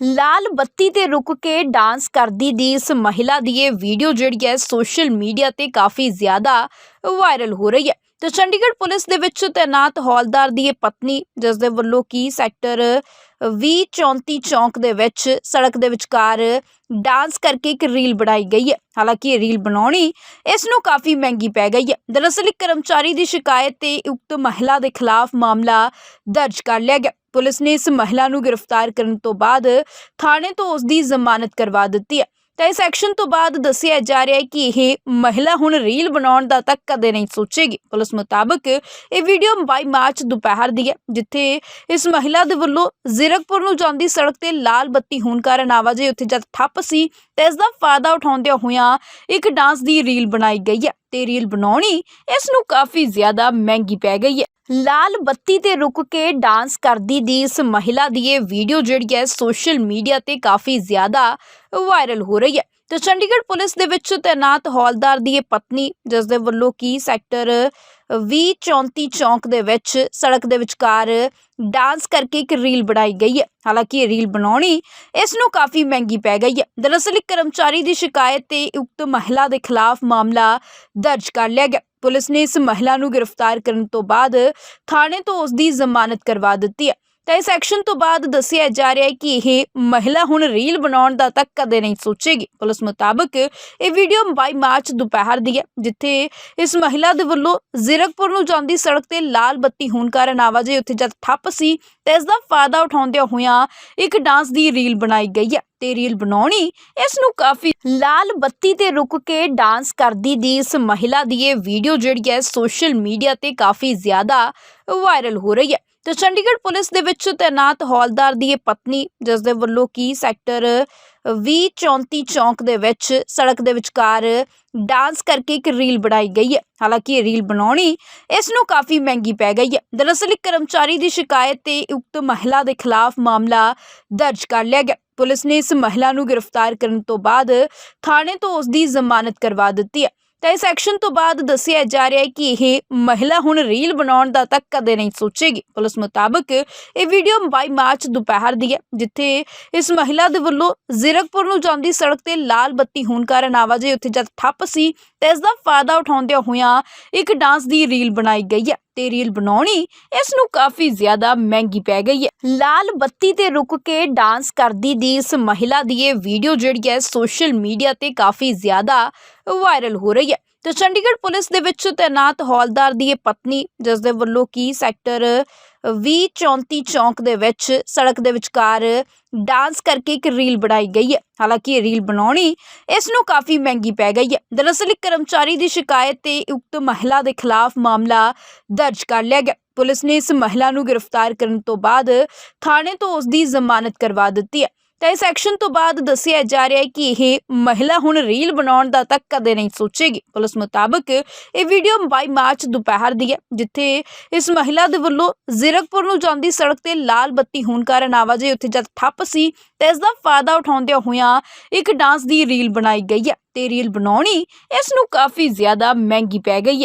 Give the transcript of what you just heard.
ਲਾਲ ਬੱਤੀ ਤੇ ਰੁਕ ਕੇ ਡਾਂਸ ਕਰਦੀ ਦੀ ਇਸ ਮਹਿਲਾ ਦੀ ਇਹ ਵੀਡੀਓ ਜਿਹੜੀ ਹੈ ਸੋਸ਼ਲ ਮੀਡੀਆ ਤੇ ਕਾਫੀ ਜ਼ਿਆਦਾ ਵਾਇਰਲ ਹੋ ਰਹੀ ਹੈ। ਤੇ ਚੰਡੀਗੜ੍ਹ ਪੁਲਿਸ ਦੇ ਵਿੱਚ ਤੈਨਾਤ ਹੌਲਦਾਰ ਦੀ ਇਹ ਪਤਨੀ ਜਿਸ ਦੇ ਵੱਲੋਂ ਕੀ ਸੈਕਟਰ 2034 ਚੌਂਕ ਦੇ ਵਿੱਚ ਸੜਕ ਦੇ ਵਿਚਕਾਰ ਡਾਂਸ ਕਰਕੇ ਇੱਕ ਰੀਲ ਬਣਾਈ ਗਈ ਹੈ। ਹਾਲਾਂਕਿ ਇਹ ਰੀਲ ਬਣਾਉਣੀ ਇਸ ਨੂੰ ਕਾਫੀ ਮਹਿੰਗੀ ਪੈ ਗਈ ਹੈ। ਦਰਅਸਲ ਇੱਕ ਕਰਮਚਾਰੀ ਦੀ ਸ਼ਿਕਾਇਤ ਤੇ ਉਕਤ ਮਹਿਲਾ ਦੇ ਖਿਲਾਫ ਮਾਮਲਾ ਦਰਜ ਕਰ ਲਿਆ ਗਿਆ। ਪੁਲਿਸ ਨੇ ਇਸ ਮਹਿਲਾ ਨੂੰ ਗ੍ਰਿਫਤਾਰ ਕਰਨ ਤੋਂ ਬਾਅਦ ਥਾਣੇ ਤੋਂ ਉਸ ਦੀ ਜ਼ਮਾਨਤ ਕਰਵਾ ਦਿੱਤੀ ਹੈ। ਤਾਂ ਇਸ ਐਕਸ਼ਨ ਤੋਂ ਬਾਅਦ ਦੱਸਿਆ ਜਾ ਰਿਹਾ ਹੈ ਕਿ ਇਹ ਮਹਿਲਾ ਹੁਣ ਰੀਲ ਬਣਾਉਣ ਦਾ ਤੱਕ ਕਦੇ ਨਹੀਂ ਸੋਚੇਗੀ। ਪੁਲਿਸ ਮੁਤਾਬਕ ਇਹ ਵੀਡੀਓ 22 ਮਾਰਚ ਦੁਪਹਿਰ ਦੀ ਹੈ, ਜਿੱਥੇ ਇਸ ਮਹਿਲਾ ਦੇ ਵੱਲੋਂ ਜ਼ੀਰਕਪੁਰ ਨੂੰ ਜਾਂਦੀ ਸੜਕ ਤੇ ਲਾਲ ਬੱਤੀ ਹੋਣ ਕਾਰਨ ਆਵਾਜਾਈ ਉੱਥੇ ਜਦ ਠੱਪ ਸੀ, ਤੇ ਇਸ ਦਾ ਫਾਇਦਾ ਉਠਾਉਂਦਿਆਂ ਹੋਇਆਂ ਇੱਕ ਡਾਂਸ ਦੀ ਰੀਲ ਬਣਾਈ ਗਈ ਹੈ। ਤੇ ਰੀਲ ਬਣਾਉਣੀ ਇਸ ਨੂੰ ਕਾਫੀ ਜ਼ਿਆਦਾ ਮਹਿੰਗੀ ਪੈ ਗਈ ਹੈ। ਲਾਲ ਬੱਤੀ ਤੇ ਰੁਕ ਕੇ ਡਾਂਸ ਕਰਦੀ ਦੀ ਇਸ ਮਹਿਲਾ ਦੀ ਇਹ ਵੀਡੀਓ ਜਿਹੜੀ ਹੈ ਸੋਸ਼ਲ ਮੀਡੀਆ ਤੇ ਕਾਫੀ ਜ਼ਿਆਦਾ ਵਾਇਰਲ ਹੋ ਰਹੀ ਹੈ। ਤੇ ਚੰਡੀਗੜ੍ਹ ਪੁਲਿਸ ਦੇ ਵਿੱਚ ਤੈਨਾਤ ਹੌਲਦਾਰ ਦੀ ਇਹ ਪਤਨੀ ਜਿਸ ਦੇ ਵੱਲੋਂ ਕੀ ਸੈਕਟਰ 2034 ਚੌਂਕ ਦੇ ਵਿੱਚ ਸੜਕ ਦੇ ਵਿਚਕਾਰ ਡਾਂਸ ਕਰਕੇ ਇੱਕ ਰੀਲ ਬਣਾਈ ਗਈ ਹੈ। ਹਾਲਾਂਕਿ ਇਹ ਰੀਲ ਬਣਾਉਣੀ ਇਸ ਨੂੰ ਕਾਫੀ ਮਹਿੰਗੀ ਪੈ ਗਈ ਹੈ। ਦਰਅਸਲ ਇੱਕ ਕਰਮਚਾਰੀ ਦੀ ਸ਼ਿਕਾਇਤ ਤੇ ਉਕਤ ਮਹਿਲਾ ਦੇ ਖਿਲਾਫ ਮਾਮਲਾ ਦਰਜ ਕਰ ਲਿਆ ਗਿਆ। ਪੁਲਿਸ ਨੇ ਇਸ ਮਹਿਲਾ ਨੂੰ ਗ੍ਰਿਫਤਾਰ ਕਰਨ ਤੋਂ ਬਾਅਦ ਥਾਣੇ ਤੋਂ ਉਸ ਦੀ ਜ਼ਮਾਨਤ ਕਰਵਾ ਦਿੱਤੀ ਹੈ। ਤਾਂ ਇਸ ਐਕਸ਼ਨ ਤੋਂ ਬਾਅਦ ਦੱਸਿਆ ਜਾ ਰਿਹਾ ਹੈ ਕਿ ਇਹ ਮਹਿਲਾ ਹੁਣ ਰੀਲ ਬਣਾਉਣ ਦਾ ਤੱਕ ਕਦੇ ਨਹੀਂ ਸੋਚੇਗੀ। ਪੁਲਿਸ ਮੁਤਾਬਕ ਇਹ ਵੀਡੀਓ 22 ਮਾਰਚ ਦੁਪਹਿਰ ਦੀ ਹੈ, ਜਿੱਥੇ ਇਸ ਮਹਿਲਾ ਦੇ ਵੱਲੋਂ ਜ਼ੀਰਕਪੁਰ ਨੂੰ ਜਾਂਦੀ ਸੜਕ ਤੇ ਲਾਲ ਬੱਤੀ ਹੋਣ ਕਾਰਨ ਆਵਾਜਾਈ ਉੱਥੇ ਜਦ ਠੱਪ ਸੀ, ਤੇ ਇਸ ਦਾ ਫਾਇਦਾ ਉਠਾਉਂਦਿਆਂ ਹੋਇਆਂ ਇੱਕ ਡਾਂਸ ਦੀ ਰੀਲ ਬਣਾਈ ਗਈ ਹੈ। ਤੇ ਰੀਲ ਬਣਾਉਣੀ ਇਸ ਨੂੰ ਕਾਫੀ ਲਾਲ ਬੱਤੀ ਤੇ ਰੁਕ ਕੇ ਡਾਂਸ ਕਰਦੀ ਦੀ ਇਸ ਮਹਿਲਾ ਦੀ ਇਹ ਵੀਡੀਓ ਜਿਹੜੀ ਹੈ ਸੋਸ਼ਲ ਮੀਡੀਆ ਤੇ ਕਾਫੀ ਜ਼ਿਆਦਾ ਵਾਇਰਲ ਹੋ ਰਹੀ ਹੈ। ਤੇ ਚੰਡੀਗੜ੍ਹ ਪੁਲਿਸ ਦੇ ਵਿੱਚ ਤੈਨਾਤ ਹੌਲਦਾਰ ਦੀ ਇਹ ਪਤਨੀ ਜਿਸ ਦੇ ਵੱਲੋਂ ਕੀ ਸੈਕਟਰ 2034 ਚੌਂਕ ਦੇ ਵਿੱਚ ਸੜਕ ਦੇ ਵਿਚਕਾਰ ਡਾਂਸ ਕਰਕੇ ਇੱਕ ਰੀਲ ਬਣਾਈ ਗਈ ਹੈ। ਹਾਲਾਂਕਿ ਇਹ ਰੀਲ ਬਣਾਉਣੀ ਇਸ ਨੂੰ ਕਾਫੀ ਮਹਿੰਗੀ ਪੈ ਗਈ ਹੈ। ਦਰਅਸਲ ਇੱਕ ਕਰਮਚਾਰੀ ਦੀ ਸ਼ਿਕਾਇਤ ਤੇ ਉਕਤ ਮਹਿਲਾ ਦੇ ਖਿਲਾਫ ਮਾਮਲਾ ਦਰਜ ਕਰ ਲਿਆ ਗਿਆ। ਪੁਲਿਸ ਨੇ ਇਸ ਮਹਿਲਾ ਨੂੰ ਗ੍ਰਿਫਤਾਰ ਕਰਨ ਤੋਂ ਬਾਅਦ ਥਾਣੇ ਤੋਂ ਉਸ ਦੀ ਜ਼ਮਾਨਤ ਕਰਵਾ ਦਿੱਤੀ ਹੈ। ਤਾਂ ਇਸ ਐਕਸ਼ਨ ਤੋਂ ਬਾਅਦ ਦੱਸਿਆ ਜਾ ਰਿਹਾ ਹੈ ਕਿ ਇਹ ਮਹਿਲਾ ਹੁਣ ਰੀਲ ਬਣਾਉਣ ਦਾ ਤੱਕ ਕਦੇ ਨਹੀਂ ਸੋਚੇਗੀ। ਪੁਲਿਸ ਮੁਤਾਬਕ ਇਹ ਵੀਡੀਓ 22 ਮਾਰਚ ਦੁਪਹਿਰ ਦੀ ਹੈ, ਜਿੱਥੇ ਇਸ ਮਹਿਲਾ ਦੇ ਵੱਲੋਂ ਜ਼ੀਰਕਪੁਰ ਨੂੰ ਜਾਂਦੀ ਸੜਕ ਤੇ ਲਾਲ ਬੱਤੀ ਹੋਣ ਕਾਰਨ ਆਵਾਜਾਈ ਉੱਥੇ ਜਦ ਠੱਪ ਸੀ, ਤੇ ਇਸ ਦਾ ਫਾਇਦਾ ਉਠਾਉਂਦਿਆਂ ਹੋਇਆਂ ਇੱਕ ਡਾਂਸ ਦੀ ਰੀਲ ਬਣਾਈ ਗਈ ਹੈ। ਤੇ ਰੀਲ ਬਣਾਉਣੀ ਇਸ ਨੂੰ ਕਾਫੀ ਜ਼ਿਆਦਾ ਮਹਿੰਗੀ ਪੈ ਗਈ ਹੈ। ਲਾਲ ਬੱਤੀ ਤੇ ਰੁਕ ਕੇ ਡਾਂਸ ਕਰਦੀ ਦੀ ਇਸ ਮਹਿਲਾ ਦੀ ਇਹ ਵੀਡੀਓ ਜਿਹੜੀ ਹੈ ਸੋਸ਼ਲ ਮੀਡੀਆ ਤੇ ਕਾਫੀ ਜ਼ਿਆਦਾ ਵਾਇਰਲ ਹੋ ਰਹੀ ਹੈ। ਤੇ ਚੰਡੀਗੜ੍ਹ ਪੁਲਿਸ ਦੇ ਵਿੱਚ ਤੈਨਾਤ ਹੌਲਦਾਰ ਦੀ ਇਹ ਪਤਨੀ ਜਿਸ ਦੇ ਵੱਲੋਂ ਕੀ ਸੈਕਟਰ 2034 ਚੌਂਕ ਦੇ ਵਿੱਚ ਸੜਕ ਦੇ ਵਿਚਕਾਰ ਡਾਂਸ ਕਰਕੇ ਇੱਕ ਰੀਲ ਬਣਾਈ ਗਈ ਹੈ। ਹਾਲਾਂਕਿ ਇਹ ਰੀਲ ਬਣਾਉਣੀ ਇਸ ਨੂੰ ਕਾਫੀ ਮਹਿੰਗੀ ਪੈ ਗਈ ਹੈ। ਦਰਅਸਲ ਇੱਕ ਕਰਮਚਾਰੀ ਦੀ ਸ਼ਿਕਾਇਤ ਤੇ ਉਕਤ ਮਹਿਲਾ ਦੇ ਖਿਲਾਫ ਮਾਮਲਾ ਦਰਜ ਕਰ ਲਿਆ ਗਿਆ। ਪੁਲਿਸ ਨੇ ਇਸ ਮਹਿਲਾ ਨੂੰ ਗ੍ਰਿਫਤਾਰ ਕਰਨ ਤੋਂ ਬਾਅਦ ਥਾਣੇ ਤੋਂ ਉਸ ਦੀ ਜ਼ਮਾਨਤ ਕਰਵਾ ਦਿੱਤੀ ਹੈ। ਤਾਂ ਇਸ ਐਕਸ਼ਨ ਤੋਂ ਬਾਅਦ ਦੱਸਿਆ ਜਾ ਰਿਹਾ ਹੈ ਕਿ ਇਹ ਮਹਿਲਾ ਹੁਣ ਰੀਲ ਬਣਾਉਣ ਦਾ ਤੱਕ ਕਦੇ ਨਹੀਂ ਸੋਚੇਗੀ। ਪੁਲਿਸ ਮੁਤਾਬਕ ਇਹ ਵੀਡੀਓ 22 ਮਾਰਚ ਦੁਪਹਿਰ ਦੀ ਹੈ, ਜਿੱਥੇ ਇਸ ਮਹਿਲਾ ਦੇ ਵੱਲੋਂ ਜ਼ੀਰਕਪੁਰ ਨੂੰ ਜਾਂਦੀ ਸੜਕ ਤੇ ਲਾਲ ਬੱਤੀ ਹੋਣ ਕਾਰਨ ਆਵਾਜਾਈ ਉੱਥੇ ਜਦ ਠੱਪ ਸੀ, ਤੇ ਇਸ ਦਾ ਫਾਇਦਾ ਉਠਾਉਂਦਿਆਂ ਹੋਇਆਂ ਇੱਕ ਡਾਂਸ ਦੀ ਰੀਲ ਬਣਾਈ ਗਈ ਹੈ। ਤੇ ਰੀਲ ਬਣਾਉਣੀ ਇਸ ਨੂੰ ਕਾਫੀ ਜ਼ਿਆਦਾ ਮਹਿੰਗੀ ਪੈ ਗਈ ਹੈ।